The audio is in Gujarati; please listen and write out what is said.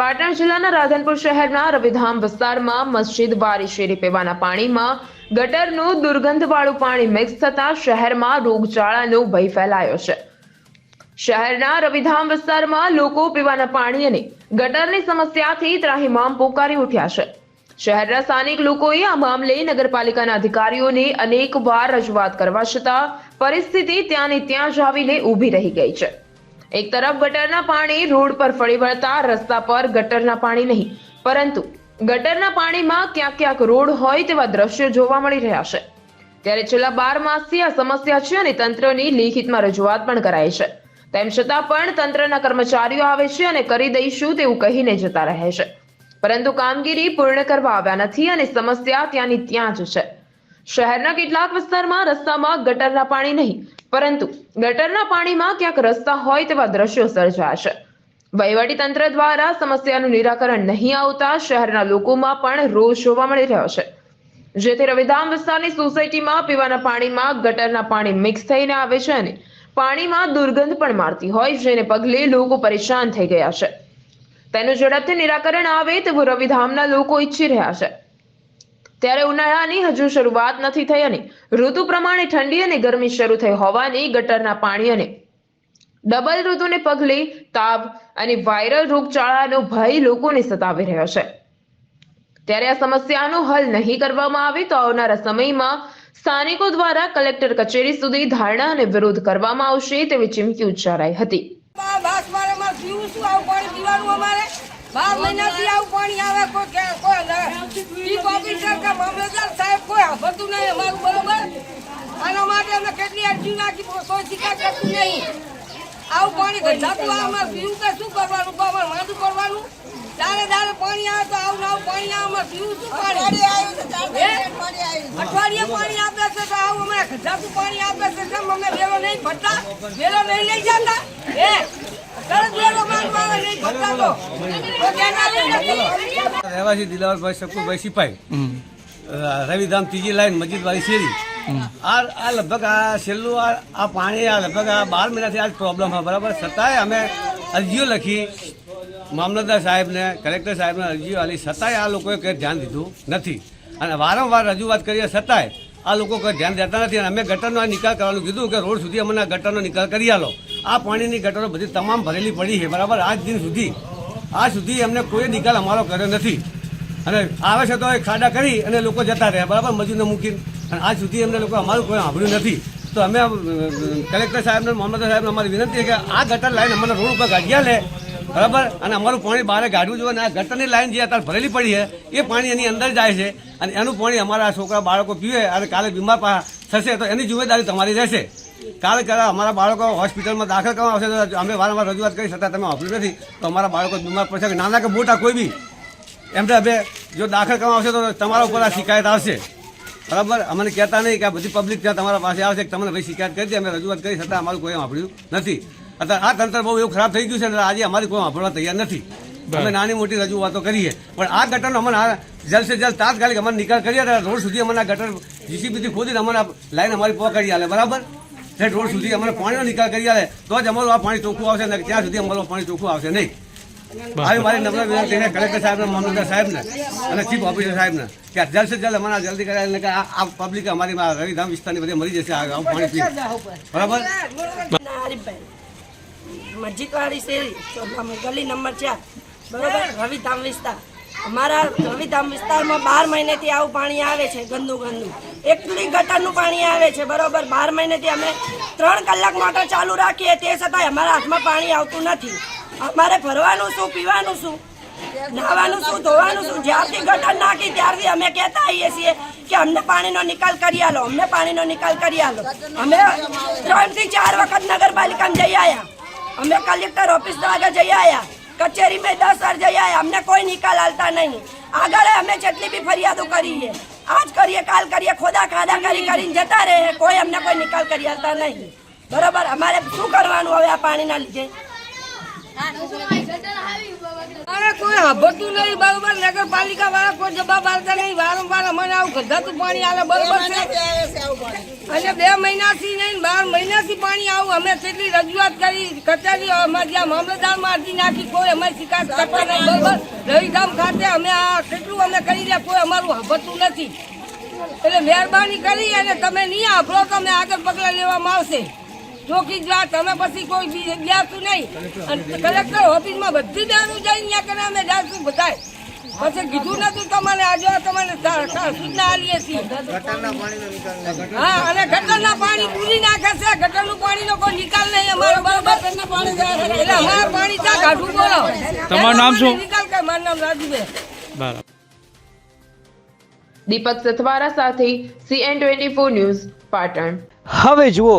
પાટણ જિલ્લાના રાધનપુર શહેરના રવિધામ વિસ્તારમાં મસ્જિદ બારી શેરી પીવાના પાણીમાં ગટરનું દુર્ગંધવાળું પાણી મિક્સ થતા શહેરમાં રોગચાળાનો ભય ફેલાયો છે. શહેરના રવિધામ વિસ્તારમાં લોકો પીવાના પાણી અને ગટરની સમસ્યાથી ત્રાહિમામ પોકારી ઉઠ્યા છે. શહેરના સ્થાનિક લોકોએ આ મામલે નગરપાલિકાના અધિકારીઓને અનેક વાર રજૂઆત કરવા છતાં પરિસ્થિતિ ત્યાંની ત્યાં જ આવીને ઊભી રહી ગઈ છે. એક તરફ ગટરના પાણી રોડ પર ફરી વળતા, રસ્તા પર ગટરના પાણી નહીં. પરંતુ ગટરના પાણીમાં ક્યાંક ક્યાંક રોડ હોય તેવા દ્રશ્યો જોવા મળી રહ્યા છે. ત્યારે છેલ્લા બાર માસથી આ સમસ્યા છે અને તંત્રની લેખિતમાં રજૂઆત પણ કરાઈ છે. તેમ છતાં પણ તંત્રના કર્મચારીઓ આવે છે અને કરી દઈશું તેવું કહીને જતા રહે છે. પરંતુ કામગીરી પૂર્ણ કરવા આવ્યા નથી અને સમસ્યા ત્યાંની ત્યાં જ છે. શહેરના કેટલાક વિસ્તારમાં રસ્તામાં ગટરના પાણી નહીં પરંતુ ગટરના પાણીમાં ક્યાંક રસ્તા હોય તેવા દ્રશ્યો સર્જાશે તંત્ર દ્વારા સમસ્યાનું નિરાકરણ નહીં આવતા શહેરના લોકોમાં પણ રોષ જોવા મળી રહ્યો છે. જેથી રવિધામ વિસ્તારની સોસાયટીમાં પીવાના પાણીમાં ગટરના પાણી મિક્સ થઈને આવે છે અને પાણીમાં દુર્ગંધ પણ મારતી હોય, જેને પગલે લોકો પરેશાન થઈ ગયા છે. તેનું ઝડપથી નિરાકરણ આવે તેવું રવિધામના લોકો ઈચ્છી રહ્યા છે. ત્યારે ઉનાળાની હજુ શરૂઆત નથી થઈ અને ઋતુ પ્રમાણે ઠંડી અને ગરમી શરૂ થઈ હોવાની ગટરના પાણી અને ડબલ ઋતુને પગલે તાવ અને વાયરલ રોગચાળાનો ભય લોકોને સતાવી રહ્યો છે. ત્યારે આ સમસ્યાનો હલ નહીં કરવામાં આવે તો આવનારા સમયમાં સ્થાનિકો દ્વારા કલેક્ટર કચેરી સુધી ધારણા અને વિરોધ કરવામાં આવશે તેવી ચીમકી ઉચ્ચારાઈ હતી. બાર મહિનાથી આવું પાણી આવે કોઈ કે કોઈ ચીફ ઓફિસર કે મામલતદાર સાહેબ કોઈ સાંભળતું નહીં અમારું બરોબર? આના માટે અમે કેટલી અરજી નાખી કોઈ શિકાયત કરતું નહીં. આવું પાણી ગંધાતું આવે અમારે પીવું કે શું કરવાનું? કોઈ અમારે માથું કરવાનું? દાડે દાડે પાણી આવે તો આવું આવું પાણી આવે અમારે પીવું શું પાણી? અઠવાડિયે પાણી આપે છે તો આવું અમે ગંધાતું પાણી આપે છે અમે વેલો નહીં ભરતા વેલો નહીં લઈ જતા. હે તરત વેલો માંગવા આવે નહીં ભરતા તો તો કેના લઈ નથી રહેવાસી દિલાવરભાઈ શકુરભાઈ સિપાઈ. રવિધામ ત્રીજી લાઈન મસ્જિદવાળી શેરી. આ આ લગભગ આ છેલ્લું આ આ પાણી આ લગભગ આ બાર મહિનાથી આ પ્રોબ્લેમ હોય બરાબર? છતાંય અમે અરજીઓ લખી, મામલતદાર સાહેબને, કલેક્ટર સાહેબને અરજીઓ આલી છતાંય આ લોકોએ કંઈ ધ્યાન દીધું નથી. અને વારંવાર રજૂઆત કરીએ છતાંય આ લોકો કંઈ ધ્યાન દેતા નથી. અને અમે ગટરનો નિકાલ કરવાનું કીધું કે રોડ સુધી અમને ગટરનો નિકાલ કરી આલો. આ પાણીની ગટરો બધી તમામ ભરેલી પડી છે, બરાબર? આજ દિન સુધી, આજ સુધી અમને કોઈ નિકાલ અમારો કર્યો નથી. અને આવે છે તો એ ખાડા કરી અને લોકો જતા રહ્યા, બરાબર? મજૂરને મૂકીને. અને આજ સુધી એમને લોકો અમારું કોઈ સાંભળ્યું નથી. તો અમે કલેક્ટર સાહેબને, મોહમ્મદ સાહેબને અમારી વિનંતી કે આ ગટર લાઈન અમારા રોડ ઉપર ગાઢિયા લે, બરાબર? અને અમારું પાણી બહાર કાઢવું જોઈએ અને આ ગટરની લાઈન જે અત્યારે ભરેલી પડી છે, એ પાણી એની અંદર જાય છે. અને એનું પાણી અમારા છોકરા બાળકો પીવે અને કાલે બીમાર થશે તો એની જિમ્મેદારી તમારી રહેશે. કાલે કાલે અમારા બાળકો હોસ્પિટલમાં દાખલ કરવા આવશે તો અમે વારંવાર રજૂઆત કરી છતાં તમે હોસ્પિટલ નથી તો અમારા બાળકો બીમાર પડશે કે નાના કે મોટા કોઈ બી. એમને હવે જો દાખલ કરવા આવશે તો તમારા ઉપર આ શિકાયત આવશે. બરાબર? અમને કહેતા નહીં કે આ બધી પબ્લિક ત્યાં તમારા પાસે આવશે કે તમને ભાઈ શિકાયત કરી દે અમે રજૂઆત કરી છતાં અમારું કોઈ વાપર્યું નથી. અત્યારે આ તંત્ર બહુ એવું ખરાબ થઈ ગયું છે આજે અમારી કોઈ વાપરવા તૈયાર નથી. અમે નાની મોટી રજૂઆતો કરીએ. પણ આ ગટરનો અમને આ જલ્દ સે જલ્દ તાત્કાલિક અમને નિકાલ કરીએ તો રોડ સુધી અમને આ ગટર જીસીબીથી ખોદીને અમને લાઈન અમારી પહોંચાડી આલે બરાબર? તે રોડ સુધી અમારે પાણીનો નિકાલ કરી આવે, તો જ અમારું આ પાણી ચોખ્ખું આવશે ને ત્યાં સુધી અમારું પાણી ચોખ્ખું આવશે નહીં. આવી મારી નમ્ર વિનંતી છે સાહેબને અને ચીફ ઓફિસર સાહેબને કે જલ્દ જલ્દ અમારા જલ્દી કરાય આ પબ્લિક અમારી રવિધામ વિસ્તારની બધી મરી જશે આ પાણી બરાબર? મસ્જિદ વાળી શેરી નંબર ચાર. રવિધામ વિસ્તાર. અમારા રવિધામ વિસ્તારમાં બાર મહિનેથી આવું પાણી આવે છે ગંદુ ગંદુ. એટલી ગટરનું પાણી આવે છે, બરોબર? બાર મહિનેથી અમે ત્રણ કલાક મોટર ચાલુ રાખીએ, તે છતાંય અમારા હાથમાં પાણી આવતું નથી. અમારે ભરવાનું શું, પીવાનું શું? નાવાનું શું, ધોવાનું શું? જ્યારથી ગટર નાખી, ત્યારથી અમે કહેતા આવીએ છીએ કે અમને પાણીનો નિકાલ કરી આલો, અમને પાણીનો નિકાલ કરી આલો. અમે ત્રણથી ચાર વખત નગરપાલિકામાં જઈ આવ્યા અમે કલેક્ટર ઓફિસ આગળ જઈ આવ્યા કચેરી મેં દસ વાર જઈ આવ્યા અમને કોઈ નિકાલ હાલતા નહીં. આગળ અમે જેટલી બી ફરિયાદો કરીએ આજ કરીએ, કાલ કરીએ, ખોદા ખાદા કરી, કરીને જતા રહે કોઈ અમને કોઈ નિકાલ કરી હતા નહીં. બરોબર? અમારે શું કરવાનું હવે આ પાણીના લીધે? કોઈ હબતું નહીં બરોબર? નગરપાલિકા વાળા કોઈ જવાબ આપતા નહીં. વારંવાર અમને આવું ગધાતું પાણી આવે બરોબર છે? અને બે મહિનાથી નહીં બાર મહિનાથી પાણી આવું. અમે કેટલી રજૂઆત કરી કચેરી અમારે જ્યાં મામલતદારમાં અરજી નાખી કોઈ અમારી શિકાયત કરતા નહીં બરોબર? રવિધામ ખાતે અમે આ કેટલું અમે કરી રહ્યા કોઈ અમારું હબતું નથી. એટલે મહેરબાની કરી અને તમે નહીં આપલો તો અમે આગળ પગલાં લેવામાં આવશે. ચોકી જા તમે પછી કોઈ બી જગ્યાતું નહીં. અને કલેક્ટર ઓફિસમાં બધી દારૂ જઈને ત્યાં કરે અમે જાશું બધાય. પછી કીધું નતું તમને આજે તમને સૂચના આલીએ છીએ. હા અને ગટરના પાણી પૂરી નાખે છે. ગટરનું પાણીનો કોઈ નિકાલ નહીં અમારો બરોબર? એટલે અમારું પાણી ત્યાં કાઢવું બોલો. તમારું નામ શું? નિકાલ કે મારું નામ રાજુભાઈ બરાબર. દીપક સથવારા સાથે CN twenty four news Patan. હવે જુઓ